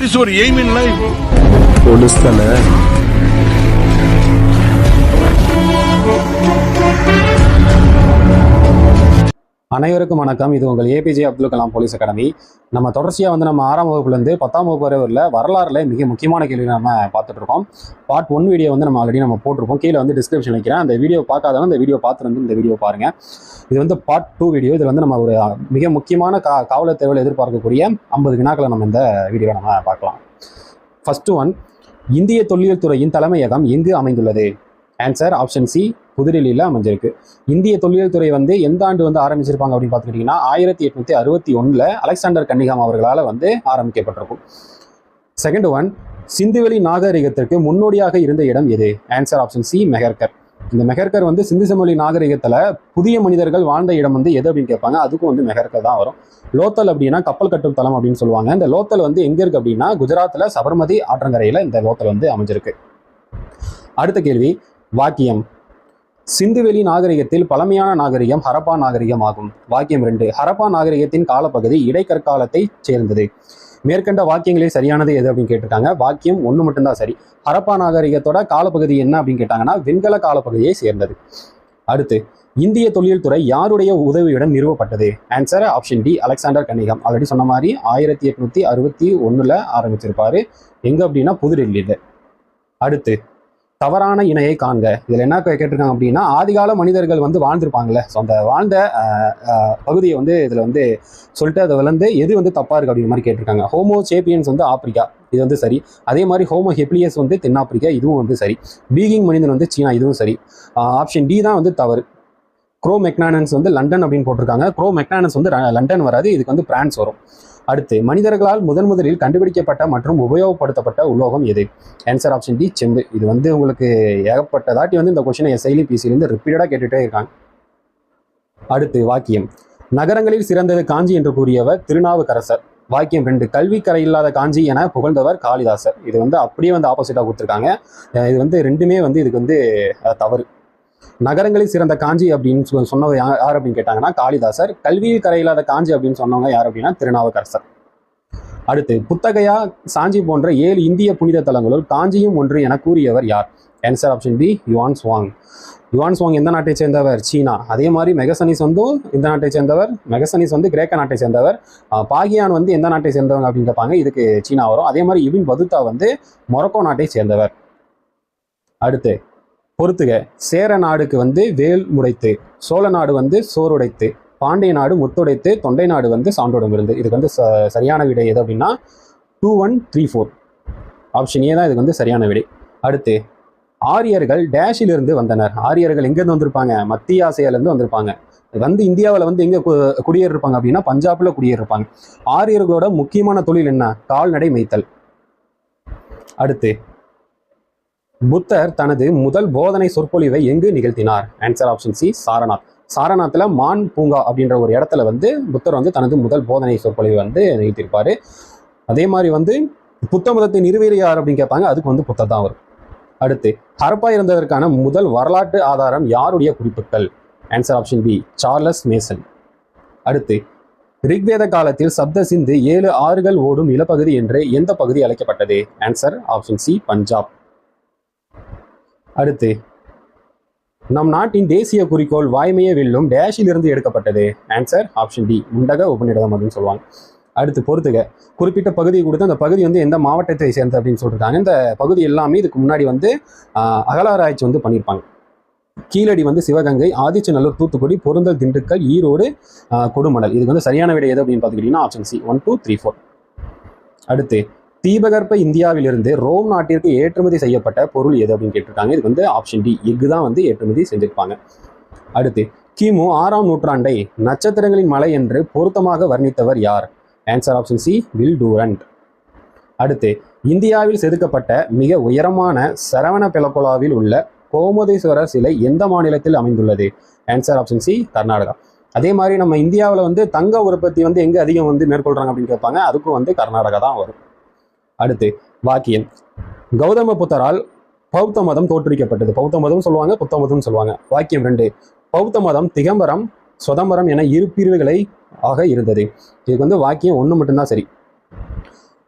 It's ஒரு aim in life police தானே அனைவருக்கும் வணக்கம். இது உங்கள் APJ Abdul Kalam police academy. நம்ம தொடர்ச்சியாக வந்து நம்ம ஆறாம் வகுப்புலேருந்து பத்தாம் வகுப்பு வரை உள்ள வரலாறுல மிக முக்கியமான கேள்வி நம்ம பார்த்துட்டு இருக்கோம் பார்ட் ஒன் வீடியோ வந்து நம்ம ஆல்ரெடி நம்ம போட்டிருப்போம். கீழே வந்து டிஸ்கிரிப்ஷன் வைக்கிறேன். அந்த வீடியோ பார்க்காதவங்க இந்த வீடியோ பார்த்துட்டு வந்து இந்த வீடியோ பாருங்கள் இது வந்து பார்ட் டூ வீடியோ இதில் வந்து நம்ம ஒரு மிக முக்கியமான கா காவலர் தேவையில் எதிர்பார்க்கக்கூடிய ஐம்பது வினாக்களை நம்ம இந்த வீடியோ நம்ம பார்க்கலாம். ஃபஸ்ட்டு ஒன் இந்திய தொல்லியல் துறையின் தலைமையகம் எங்கு அமைந்துள்ளது? ஆன்சர் ஆப்ஷன் சி புதுடெல்லியில் அமைஞ்சிருக்கு. இந்திய தொழில்துறை துறை வந்து எந்த ஆண்டு வந்து ஆரம்பிச்சிருப்பாங்க அப்படின்னு பார்த்துக்கிட்டிங்கன்னா ஆயிரத்தி எட்நூற்றி அறுபத்தி ஒன்றில் அலெக்சாண்டர் கன்னிகாம் அவர்களால் வந்து ஆரம்பிக்கப்பட்டிருக்கும். செகண்ட் ஒன் சிந்துவெளி நாகரிகத்திற்கு முன்னோடியாக இருந்த இடம் எது? ஆன்சர் ஆப்ஷன் சி மெஹர்கர் இந்த மெஹர்கர் வந்து சிந்து சமொழி நாகரிகத்தில் புதிய மனிதர்கள் வாழ்ந்த இடம் வந்து எது அப்படின்னு கேட்பாங்க? அதுக்கும் வந்து மெஹர்கர் தான் வரும். லோத்தல் அப்படின்னா கப்பல் கட்டும் தளம் அப்படின்னு சொல்லுவாங்க. இந்த லோத்தல் வந்து எங்கே இருக்கு அப்படின்னா குஜராத்தில் சபர்மதி ஆற்றங்கரையில் இந்த லோத்தல் வந்து அமைஞ்சிருக்கு. அடுத்த கேள்வி வாக்கியம். சிந்துவெளி நாகரிகத்தில் பழமையான நாகரிகம் ஹரப்பா நாகரிகம் ஆகும் வாக்கியம் ரெண்டு ஹரப்பா நாகரிகத்தின் காலப்பகுதி இடைக்கற்காலத்தை சேர்ந்தது. மேற்கண்ட வாக்கியங்களில் சரியானது எது அப்படின்னு கேட்டிருக்காங்க. வாக்கியம் ஒன்று மட்டும்தான் சரி. ஹரப்பா நாகரிகத்தோட காலப்பகுதி என்ன அப்படின்னு கேட்டாங்கன்னா வெண்கல காலப்பகுதியை சேர்ந்தது. அடுத்து இந்திய தொழில்துறை யாருடைய உதவியுடன் நிறுவப்பட்டது? Answer option D Alexander Cunningham. Already சொன்ன மாதிரி ஆயிரத்தி எட்நூத்தி அறுபத்தி ஒன்றில் ஆரம்பிச்சிருப்பாரு. எங்க அப்படின்னா புதுடெல்லியில். அடுத்து தவறான இணையை காண்க. இதில் என்ன கேட்டிருக்காங்க அப்படின்னா ஆதிகால மனிதர்கள் வந்து வாழ்ந்திருப்பாங்கல்ல. ஸோ அந்த வாழ்ந்த பகுதியை வந்து இதில் வந்து சொல்லிட்டு அதை வந்து எது வந்து தப்பாக இருக்குது அப்படிங்கிற மாதிரி கேட்டிருக்காங்க. ஹோமோ சேப்பியன்ஸ் வந்து ஆப்பிரிக்கா. இது வந்து சரி. அதே மாதிரி ஹோமோ ஹெப்ளியஸ் வந்து தென்னாப்பிரிக்கா. இதுவும் வந்து சரி. பீகிங் மனிதன் வந்து சீனா. இதுவும் சரி. ஆப்ஷன் டி தான் வந்து தவறு. க்ரோ மெக்னானன்ஸ் வந்து லண்டன் அப்படின்னு போட்டிருக்காங்க. க்ரோ மெக்னானன்ஸ் வந்து லண்டன் வராது. இதுக்கு வந்து பிரான்ஸ் வரும். அடுத்து மனிதர்களால் முதன் முதலில் கண்டுபிடிக்கப்பட்ட மற்றும் உபயோகப்படுத்தப்பட்ட உலோகம் எது? ஆன்சர் ஆப்ஷன் டி செம்பு. இது வந்து உங்களுக்கு ஏகப்பட்டதாட்டி வந்து இந்த கொஸ்டினை எஸ்ஐலையும் பிசிலேருந்து ரிப்பீட்டடாக கேட்டுகிட்டே இருக்காங்க. அடுத்து வாக்கியம். நகரங்களில் சிறந்தது காஞ்சி என்று கூறியவர் திருநாவுக்கரசர். வாக்கியம் ரெண்டு கல்வி கரை இல்லாத காஞ்சி என புகழ்ந்தவர் காளிதாசர். இது வந்து அப்படியே வந்து ஆப்போசிட்டாக கொடுத்துருக்காங்க. இது வந்து ரெண்டுமே வந்து இதுக்கு வந்து தவறு. நகரங்களில் சிறந்த காஞ்சி அப்படின்னு சொன்னவர் யார் அப்படின்னு கேட்டாங்கன்னா காளிதாசர். கல்வியில் கரையில்லாத காஞ்சி அப்படின்னு சொன்னவங்க யார் அப்படின்னா திருநாவுக்கரசர். அடுத்து புத்தகையா சாஞ்சி போன்ற ஏழு இந்திய புனித தலங்களுள் காஞ்சியும் ஒன்று என கூறியவர் யார்? Answer option B Yuan Chwang Yuan Chwang எந்த நாட்டை சேர்ந்தவர்? சீனா. அதே மாதிரி மெகசனிஸ் வந்து எந்த நாட்டை சேர்ந்தவர்? மெகசனிஸ் வந்து கிரேக்க நாட்டை சேர்ந்தவர். பாகியான் வந்து எந்த நாட்டை சேர்ந்தவங்க அப்படின்னு கேட்பாங்க இதுக்கு சீனா வரும். அதே மாதிரி இபின் பதுத்தா வந்து மொரக்கோ நாட்டை சேர்ந்தவர். அடுத்து பொறுத்துக. சேர நாடுக்கு வந்து வேல் முடைத்து சோழ நாடு வந்து சோறுடைத்து பாண்டிய நாடு முத்துடைத்து தொண்டை நாடு வந்து சான்றோடம் இருந்து இதுக்கு வந்து ச- சரியான விடை எது அப்படின்னா two one three four option A தான் இதுக்கு வந்து சரியான விடை. அடுத்து ஆரியர்கள் டேஷிலிருந்து வந்தனர். ஆரியர்கள் எங்கேருந்து வந்திருப்பாங்க? மத்திய ஆசியாலேருந்து வந்திருப்பாங்க. வந்து இந்தியாவில் வந்து எங்கே குடியேறிருப்பாங்க அப்படின்னா பஞ்சாப்ல குடியேறிருப்பாங்க. ஆரியர்களோட முக்கியமான தொழில் என்ன? கால்நடை மேய்த்தல். அடுத்து புத்தர் தனது முதல் போதனை சொற்பொழிவை எங்கு நிகழ்த்தினார்? Answer option C Sarnath. சாரநாத்தில் மான் பூங்கா அப்படின்ற ஒரு இடத்துல வந்து புத்தர் வந்து தனது முதல் போதனை சொற்பொழிவை வந்து நிகழ்த்தியிருப்பாரு. அதே மாதிரி வந்து புத்த மதத்தை நிறுவியார் யார் அப்படின்னு கேட்பாங்க அதுக்கு வந்து புத்தர் தான் வரும் அடுத்து ஹரப்பா இருந்ததற்கான முதல் வரலாற்று ஆதாரம் யாருடைய குறிப்புகள்? Answer option B Charles Masson. அடுத்து ரிக்வேத காலத்தில் சப்த சிந்து ஏழு ஆறுகள் ஓடும் நிலப்பகுதி என்று எந்த பகுதி அழைக்கப்பட்டது? Answer option C Punjab. அடுத்து நம் நாட்டின் தேசிய குறிக்கோள் வாய்மையை வெல்லும் டேஷில் இருந்து எடுக்கப்பட்டது. ஆன்சர் ஆப்ஷன் டி முண்டக உபநிடதம் அப்படின்னு சொல்லுவாங்க. அடுத்து பொறுத்துக. குறிப்பிட்ட பகுதி கொடுத்து அந்த பகுதி வந்து எந்த மாவட்டத்தை சேர்ந்தது அப்படின்னு சொல்லியிருக்காங்க இந்த பகுதி எல்லாமே இதுக்கு முன்னாடி வந்து அகலாராய்ச்சி வந்து பண்ணியிருப்பாங்க கீழடி வந்து சிவகங்கை ஆதிச்சநல்லூர் தூத்துக்குடி பொருந்தல் திண்டுக்கல் ஈரோடு கொடுமணல் இதுக்கு வந்து சரியான விடை எது அப்படின்னு பார்த்துக்கிட்டிங்கன்னா option C one two three four அடுத்து தீபகற்ப இந்தியாவிலிருந்து ரோம் நாட்டிற்கு ஏற்றுமதி செய்யப்பட்ட பொருள் எது அப்படின்னு கேட்டிருக்காங்க. இதுக்கு வந்து ஆப்ஷன் டி எஃகு தான் வந்து ஏற்றுமதி செஞ்சிருப்பாங்க. அடுத்து கிமு ஆறாம் நூற்றாண்டை நட்சத்திரங்களின் மலை என்று பொருத்தமாக வர்ணித்தவர் யார்? Answer option C Will Durant அடுத்து இந்தியாவில் செதுக்கப்பட்ட மிக உயரமான சரவண பெலகொலாவில் உள்ள கோமதேஸ்வரர் சிலை எந்த மாநிலத்தில் அமைந்துள்ளது? Answer option C Karnataka. அதே மாதிரி நம்ம இந்தியாவில் வந்து தங்க உற்பத்தி வந்து எங்கே அதிகம் வந்து மேற்கொள்கிறாங்க அப்படின்னு கேட்பாங்க. அதுக்கும் வந்து கர்நாடகா தான் வரும். அடுத்து வாக்கியம். கௌதம புத்தரால் பௌத்த மதம் தோற்றுவிக்கப்பட்டது. பௌத்த மதம் சொல்லுவாங்க புத்த மதம் சொல்லுவாங்க. வாக்கியம் ரெண்டு. பௌத்த மதம் திகம்பரம் சுதம்பரம் என இரு பிரிவுகளை ஆக இருந்தது. இதுக்கு வந்து வாக்கியம் ஒன்று மட்டும்தான் சரி.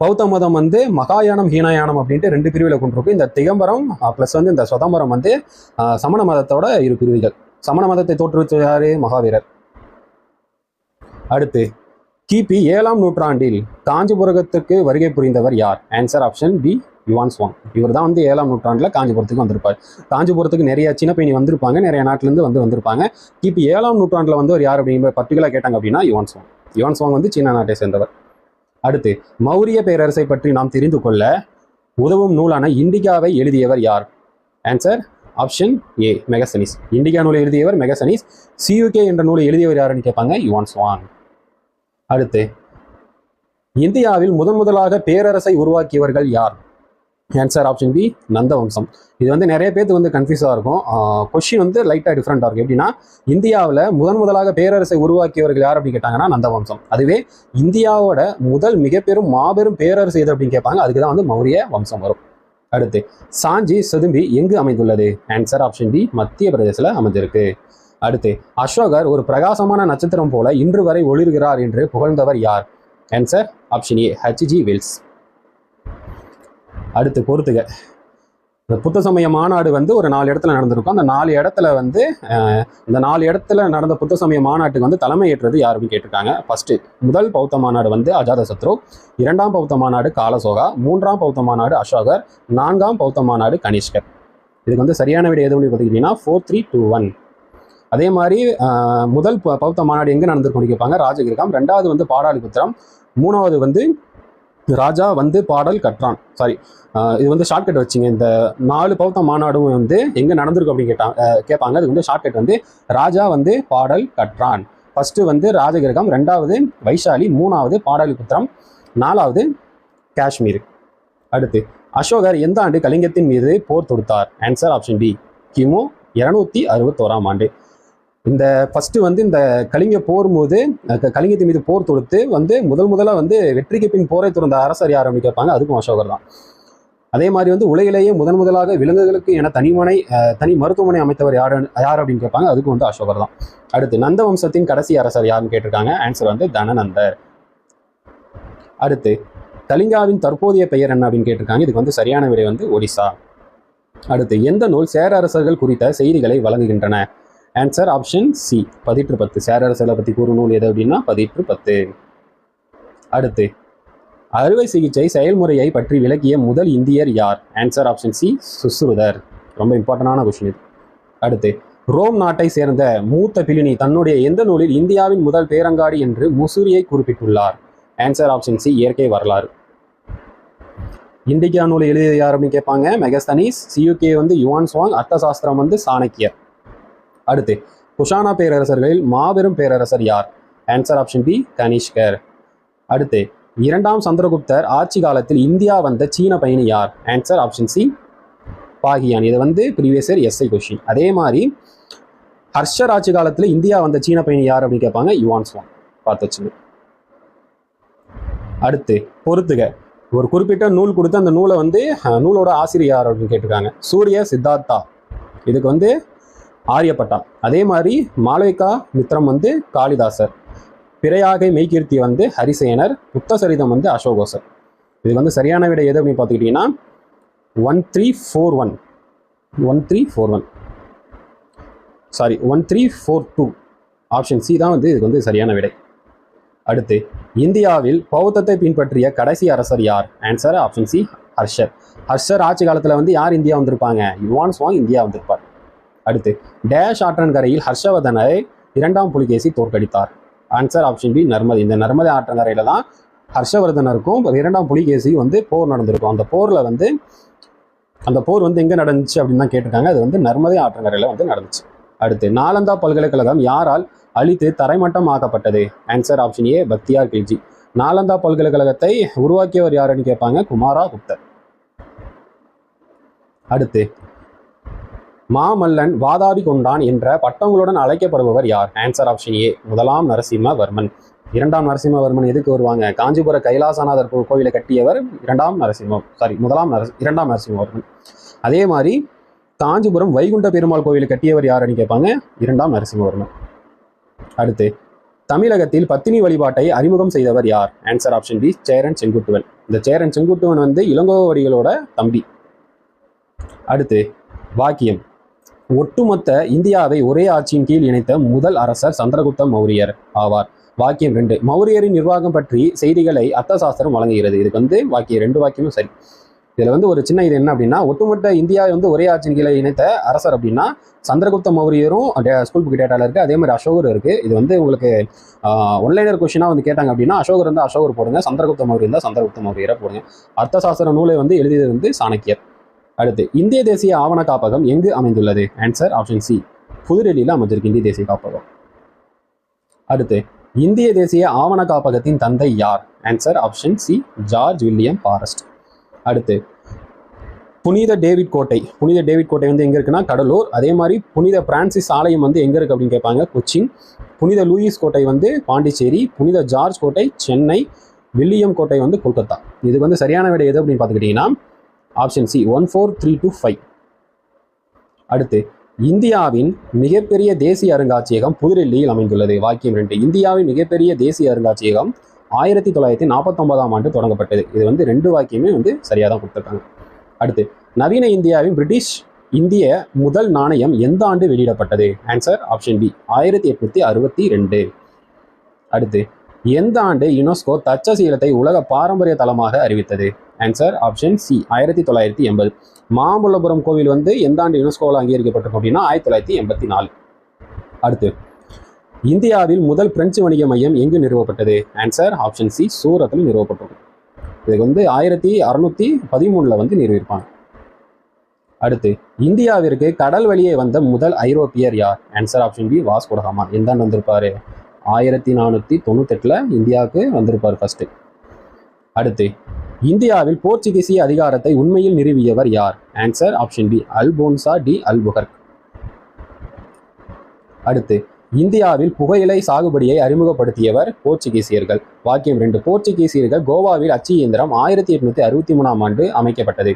பௌத்த மதம் வந்து மகாயானம் ஹீனயானம் அப்படின்ட்டு ரெண்டு பிரிவில் கொண்டிருக்கும் இந்த திகம்பரம் ப்ளஸ் வந்து இந்த சுதம்பரம் வந்து சமண மதத்தோட இரு பிரிவுகள். சமண மதத்தை தோற்றுவித்தார் மகாவீரர். அடுத்து கிபி ஏழாம் நூற்றாண்டில் காஞ்சிபுரத்துக்கு வருகை புரிந்தவர் யார்? Answer option B Yuan Chwang இவர் தான் வந்து ஏழாம் நூற்றாண்டில் காஞ்சிபுரத்துக்கு வந்திருப்பார். காஞ்சிபுரத்துக்கு நிறைய சின்ன பயணி வந்திருப்பாங்க நிறைய நாட்டிலேருந்து வந்து வந்திருப்பாங்க. கிபி ஏழாம் நூற்றாண்டில் வந்து ஒரு யார் அப்படிங்கிற பர்டிகுலர் கேட்டாங்க அப்படின்னா யுவான் ஸ்வாங் யுவான் சுவாங் வந்து சீனா நாட்டை சேர்ந்தவர். அடுத்து மௌரிய பேரரசை பற்றி நாம் தெரிந்து கொள்ள உதவும் நூலான இண்டிகாவை எழுதியவர் யார்? Answer option A Megasthenes Indica நூலை எழுதியவர் மெகசனிஸ் சியூகே என்ற நூலை எழுதியவர் யாருன்னு கேட்பாங்க? யுவான் சுவான் அடுத்து இந்தியாவில் முதன் முதலாக பேரரசை உருவாக்கியவர்கள் யார்? ஆன்சர் ஆப்ஷன் பி நந்த வம்சம் இது வந்து நிறைய பேருக்கு வந்து கன்ஃபியூஸாக இருக்கும். கொஷின் வந்து லைட்டாக டிஃப்ரெண்ட்டாக இருக்கும். எப்படின்னா இந்தியாவில் முதன் முதலாக பேரரசை உருவாக்கியவர்கள் யார் அப்படின்னு கேட்டாங்கன்னா நந்த வம்சம் அதுவே இந்தியாவோட முதல் மிகப்பெரும் மாபெரும் பேரரசு எது அப்படின்னு கேட்பாங்க அதுக்கு தான் வந்து மௌரிய வம்சம் வரும். அடுத்து சாஞ்சி செதும்பி எங்கு அமைந்துள்ளது? ஆன்சர் ஆப்ஷன் பி மத்திய பிரதேசத்தில் அமைஞ்சிருக்கு அடுத்து அசோகர் ஒரு பிரகாசமான நட்சத்திரம் போல இன்று வரை ஒளிர்கிறார் என்று புகழ்ந்தவர் யார்? Answer option A H G Wells அடுத்து பொறுத்துக இந்த புத்த சமய மாநாடு வந்து ஒரு நாலு இடத்துல நடந்திருக்கும். அந்த நாலு இடத்துல வந்து இந்த நாலு இடத்துல நடந்த புத்த சமய மாநாட்டுக்கு வந்து தலைமை ஏற்றது யார் அப்படின்னு கேட்டிருக்காங்க. ஃபர்ஸ்ட் முதல் பௌத்த மாநாடு வந்து அஜாதசத்ரு இரண்டாம் பௌத்த மாநாடு காலசோகா மூன்றாம் பௌத்த மாநாடு அசோகர் நான்காம் பௌத்த மாநாடு கனிஷ்கர். இதுக்கு வந்து சரியான விட எது அப்படின்னு பார்த்துக்கிட்டீங்கன்னா ஃபோர் த்ரீ டூ ஒன் அதே மாதிரி முதல் ப- பௌத்த மாநாடு எங்கே நடந்திருக்கும்னு கேட்பாங்க ராஜகிரகம். ரெண்டாவது வந்து பாடாளிபுத்திரம். மூணாவது வந்து ராஜா வந்து பாடல் கற்றான். சாரி இது வந்து ஷார்ட்கட் வச்சுங்க. இந்த நாலு பௌத்த மாநாடும் வந்து எங்கே நடந்திருக்கும் அப்படின்னு கேட்டாங்க கேட்பாங்க. அது வந்து ஷார்ட்கட் வந்து ராஜா வந்து பாடல் கற்றான். ஃபர்ஸ்ட் வந்து ராஜகிரகம் ரெண்டாவது வைஷாலி மூணாவது பாடலிபுத்திரம் நாலாவது காஷ்மீர். அடுத்து அசோகர் எந்த ஆண்டு கலிங்கத்தின் மீது போர் தொடுத்தார்? ஆன்சர் ஆப்ஷன் பி கிமு இருநூத்தி அறுபத்தோராம் ஆண்டு. இந்த ஃபஸ்ட்டு வந்து இந்த கலிங்க போர் போது க- கலிங்கத்தின் மீது போர் தொடுத்து வந்து முதல் முதலாக வந்து வெற்றிக்கு பின் போரை துறந்த அரசர் யார் அப்படின்னு கேட்பாங்க அதுக்கும் அசோகர் தான். அதே மாதிரி வந்து உலகிலேயே முதன் முதலாக விலங்குகளுக்கு என தனிமனை தனி மருத்துவமனை அமைத்தவர் யார் யார் அப்படின்னு கேட்பாங்க அதுக்கும் வந்து அசோகர் தான். அடுத்து நந்த வம்சத்தின் கடைசி அரசர் யாருன்னு கேட்டிருக்காங்க ஆன்சர் வந்து தனநந்தர். அடுத்து கலிங்காவின் தற்போதைய பெயர் என்ன அப்படின்னு கேட்டிருக்காங்க இதுக்கு வந்து சரியான விடை வந்து ஒடிசா. அடுத்து எந்த நூல் சேர அரசர்கள் குறித்த செய்திகளை வழங்குகின்றன? ஆன்சர் ஆப்ஷன் சி பதிற்று பத்து. சேரரசலை பற்றி கூறும் நூல் எது அப்படின்னா பதிற்று பத்து. அடுத்து அறுவை சிகிச்சை செயல்முறையை பற்றி விளக்கிய முதல் இந்தியர் யார்? ஆன்சர் ஆப்ஷன் சி சுஸ்ருதர். ரொம்ப இம்பார்ட்டண்டான கொஸ்டின் இது. அடுத்து ரோம் நாட்டை சேர்ந்த மூத்த பிலினி தன்னுடைய எந்த நூலில் இந்தியாவின் முதல் பேரங்காடி என்று முசூரியை குறிப்பிட்டுள்ளார்? ஆன்சர் ஆப்ஷன் சி இயற்கை வரலாறு. இண்டிகா நூலை எழுதியது யார் அப்படின்னு கேட்பாங்க. மெகஸ்தனீஸ் சியூகே வந்து யுவான் சுவாங் அர்த்தசாஸ்திரம் வந்து சாணக்கியர் அடுத்து குஷானா பேரரசர்களில் மாபெரும் பேரரசர் யார்? ஆன்சர் ஆப்ஷன் பி கனிஷ்கர். அடுத்து இரண்டாம் சந்திரகுப்தர் ஆட்சி காலத்தில் இந்தியா வந்த சீன பயணி யார்? Answer option C Fahien. இது வந்து ப்ரீவியஸ் இயர் எஸ்ஐ கொஷின் அதே மாதிரி ஹர்ஷர் ஆட்சி காலத்தில் இந்தியா வந்த சீன பயணி யார் அப்படின்னு கேட்பாங்க யுவான் சுவான். பார்த்து வச்சுங்க அடுத்து பொறுத்துக. ஒரு குறிப்பிட்ட நூல் கொடுத்து அந்த நூலை வந்து நூலோட ஆசிரியர் யார் அப்படின்னு கேட்டிருக்காங்க? சூரிய சித்தார்த்தா. இதுக்கு வந்து ஆரியப்பட்டா அதே மாதிரி மாலவிகா மித்ரம் வந்து காளிதாசர். பிறையாகை மெய்கீர்த்தி வந்து ஹரிசேனர் புத்தசரிதம் வந்து அசோகோசர். இது வந்து சரியான விடை எது அப்படின்னு பார்த்துக்கிட்டிங்கன்னா one three four one one three four one sorry one three four two option C தான் வந்து இதுக்கு வந்து சரியான விடை. அடுத்து இந்தியாவில் பௌத்தத்தை பின்பற்றிய கடைசி அரசர் யார்? Answer option C ஹர்ஷர். ஹர்ஷர் ஆட்சி காலத்தில் வந்து யார் இந்தியா வந்திருப்பாங்க? யுவான் சுவாங் இந்தியா வந்திருப்பார். அடுத்து டேஷ் ஆற்றன் கரையில் ஹர்ஷவர்தனை இரண்டாம் புலிகேசி தோற்கடித்தார். Answer option B Narmada. இந்த நர்மதை ஆற்றங்கரையில தான் ஹர்ஷவர்தனருக்கும் இரண்டாம் புலிகேசி வந்து போர் நடந்திருக்கும். அந்த போரில் வந்து அந்த போர் வந்து எங்கே நடந்துச்சு அப்படின்னு தான் கேட்டிருக்காங்க. அது வந்து நர்மதை ஆற்றங்கரையில் வந்து நடந்துச்சு. அடுத்து நாலந்தா பல்கலைக்கழகம் யாரால் அழித்து தரைமட்டம் ஆக்கப்பட்டது answer option A Bakhtiyar Khilji. Nalanda பல்கலைக்கழகத்தை உருவாக்கியவர் யாருன்னு கேட்பாங்க குமாரா குப்தர். அடுத்து மாமல்லன் வாதாபி கொண்டான் என்ற பட்டங்களுடன் அழைக்கப்படுபவர் யார்? ஆன்சர் ஆப்ஷன் ஏ முதலாம் நரசிம்மவர்மன். இரண்டாம் நரசிம்மவர்மன் எதுக்கு வருவாங்க? காஞ்சிபுர கைலாசநாதர் கோவிலை கட்டியவர் இரண்டாம் நரசிம்மம். சாரி முதலாம் நரசி இரண்டாம் நரசிம்மவர்மன். அதே மாதிரி காஞ்சிபுரம் வைகுண்ட பெருமாள் கோவிலை கட்டியவர் யாருன்னு கேட்பாங்க? இரண்டாம் நரசிம்மவர்மன். அடுத்து தமிழகத்தில் பத்தினி வழிபாட்டை அறிமுகம் செய்தவர் யார்? Answer option B Cheran Senguttuvan. இந்த சேரன் செங்குட்டுவன் வந்து இளங்கோவடிகளோட தம்பி. அடுத்து வாக்கியம். ஒட்டுமொத்த இந்தியாவை ஒரே ஆட்சியின் கீழ் இணைத்த முதல் அரசர் சந்திரகுப்த மௌரியர் ஆவார். வாக்கியம் ரெண்டு. மௌரியரின் நிர்வாகம் பற்றி செய்திகளை அர்த்தசாஸ்திரம் வழங்குகிறது. இதுக்கு வந்து வாக்கியம் ரெண்டு வாக்கியமும் சரி. இதுல வந்து ஒரு சின்ன இது என்ன அப்படின்னா ஒட்டுமொத்த இந்தியாவை வந்து ஒரே ஆட்சியின் கீழே இணைத்த அரசர் அப்படின்னா சந்திரகுப்த மௌரியரும் டே- ஸ்கூல் புக் டேட்டாவில் இருக்கு. அதே மாதிரி அசோகர் இருக்கு. இது வந்து உங்களுக்கு ஒன்லைனர் கொஸ்டினா வந்து கேட்டாங்க அப்படின்னா அசோகர் இருந்தால் அசோகர் போடுங்க சந்திரகுப்த மௌரியர் இருந்தால் சந்திரகுப்த மௌரியரை போடுங்க. அர்த்தசாஸ்திர நூலை வந்து எழுதியது வந்து சாணக்கியர். அடுத்து இந்திய தேசிய ஆவண காப்பகம் எங்கு அமைந்துள்ளது? ஆன்சர் ஆப்ஷன் சி புதுடெல்லியில் அமைஞ்சிருக்கு இந்திய தேசிய காப்பகம். அடுத்து இந்திய தேசிய ஆவண காப்பகத்தின் தந்தை யார்? Answer option C George William Forrest. அடுத்து புனித டேவிட் கோட்டை. புனித டேவிட் கோட்டை வந்து எங்கே இருக்குன்னா கடலூர். அதே மாதிரி புனித பிரான்சிஸ் ஆலயம் வந்து எங்கே இருக்குது அப்படின்னு கேட்பாங்க? கொச்சின். புனித லூயிஸ் கோட்டை வந்து பாண்டிச்சேரி. புனித ஜார்ஜ் கோட்டை சென்னை. வில்லியம் கோட்டை வந்து கொல்கத்தா. இது வந்து சரியான விடை எது அப்படின்னு பார்த்துக்கிட்டிங்கன்னா option C one four three two five அடுத்து இந்தியாவின் மிகப்பெரிய தேசிய அருங்காட்சியகம் புதுடெல்லியில் அமைந்துள்ளது. வாக்கியம் ரெண்டு. இந்தியாவின் மிகப்பெரிய தேசிய அருங்காட்சியகம் ஆயிரத்தி தொள்ளாயிரத்தி நாற்பத்தொன்பதாம் ஆண்டு தொடங்கப்பட்டது. இது வந்து ரெண்டு வாக்கியமே வந்து சரியாக தான் கொடுத்துருக்காங்க. அடுத்து நவீன இந்தியாவின் பிரிட்டிஷ் இந்திய முதல் நாணயம் எந்த ஆண்டு வெளியிடப்பட்டது? ஆன்சர் ஆப்ஷன் பி ஆயிரத்தி எட்நூத்தி அறுபத்தி ரெண்டு. அடுத்து எந்த ஆண்டு யுனெஸ்கோ தச்சசீலத்தை உலக பாரம்பரிய தளமாக அறிவித்தது? ஆன்சர் ஆப்ஷன் சி ஆயிரத்தி தொள்ளாயிரத்தி எண்பது. மாமல்லபுரம் கோவில் வந்து எந்த ஆண்டு யுனெஸ்கோவில் அங்கீகரிக்கப்பட்டிருக்கும் அப்படின்னா ஆயிரத்தி தொள்ளாயிரத்தி எண்பத்தி நாலு. அடுத்து இந்தியாவில் முதல் பிரெஞ்சு வணிக மையம் எங்கு நிறுவப்பட்டது? ஆன்சர் ஆப்ஷன் சி சூரத்தில் நிறுவப்பட்டது இதுக்கு வந்து ஆயிரத்தி அறுநூத்தி பதிமூணுல வந்து நிறுவியிருப்பாங்க. அடுத்து இந்தியாவிற்கு கடல் வழியே வந்த முதல் ஐரோப்பியர் யார்? ஆன்சர் ஆப்ஷன் பி வாஸ்கோடகாமா எந்த ஆண்டு வந்திருப்பாரு? ஆயிரத்தி நானூற்றி தொண்ணூத்தெட்டில் இந்தியாவுக்கு வந்திருப்பார் ஃபர்ஸ்ட் அடுத்து இந்தியாவில் போர்ச்சுகீசிய அதிகாரத்தை உண்மையில் நிறுவியவர் யார்? Answer option B Alfonso de Albuquerque. அடுத்து இந்தியாவில் புகையிலை சாகுபடியை அறிமுகப்படுத்தியவர் போர்ச்சுகீசியர்கள். வாக்கியம் ரெண்டு போர்ச்சுகீசியர்கள் கோவாவில் அச்சு இயந்திரம் ஆயிரத்தி எட்நூத்தி அறுபத்தி மூணாம் ஆண்டு அமைக்கப்பட்டது.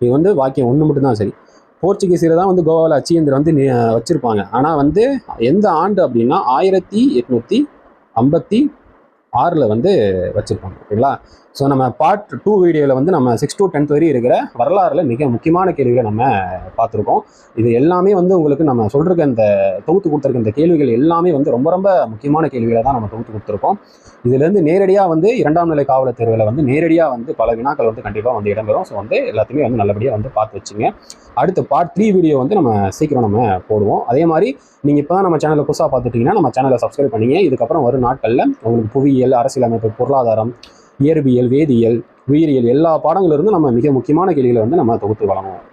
இது வந்து வாக்கியம் ஒன்று மட்டும்தான் சரி. போர்ச்சுகீசியர் தான் வந்து கோவாவில் அச்சு இயந்திரம் வந்து வச்சிருப்பாங்க. ஆனால் வந்து எந்த ஆண்டு அப்படின்னா ஆயிரத்தி எட்நூத்தி ஐம்பத்தி ஆறில் வந்து வச்சுருப்பாங்க. ஓகேங்களா? ஸோ நம்ம பார்ட் டூ வீடியோவில் வந்து நம்ம சிக்ஸ் டூ டென்த் வரை இருக்கிற வரலாறுல மிக முக்கியமான கேள்விகளை நம்ம பார்த்துருக்கோம். இது எல்லாமே வந்து உங்களுக்கு நம்ம சொல்லிருக்க இந்த தொகுத்து கொடுத்துருக்க இந்த கேள்விகள் எல்லாமே வந்து ரொம்ப ரொம்ப முக்கியமான கேள்விகளை தான் நம்ம தொகுத்து கொடுத்துருக்கோம். இதுலேருந்து நேரடியாக வந்து இரண்டாம் நிலை காவலர் தேர்வில் வந்து நேரடியாக வந்து பல வினாக்கள் வந்து கண்டிப்பாக வந்து இடம்பெறும். ஸோ வந்து எல்லாத்தையுமே வந்து நல்லபடியாக வந்து பார்த்து வச்சுங்க. அடுத்து பார்ட் த்ரீ வீடியோ வந்து நம்ம சீக்கிரம் நம்ம போடுவோம். அதே மாதிரி நீங்கள் இப்போ தான் நம்ம சேனலை புதுசாக பார்த்துட்டிங்கன்னா நம்ம சேனலை சப்ஸ்கிரைப் பண்ணிங்க. இதுக்கப்புறம் வரும் நாட்களில் உங்களுக்கு புவியியல் அரசியலமைப்பு பொருளாதாரம் இயற்பியல் வேதியியல் உயிரியல் எல்லா பாடங்களிலிருந்து நம்ம மிக முக்கியமான கேள்விகளை வந்து நம்ம தொகுத்து வழங்குவோம்.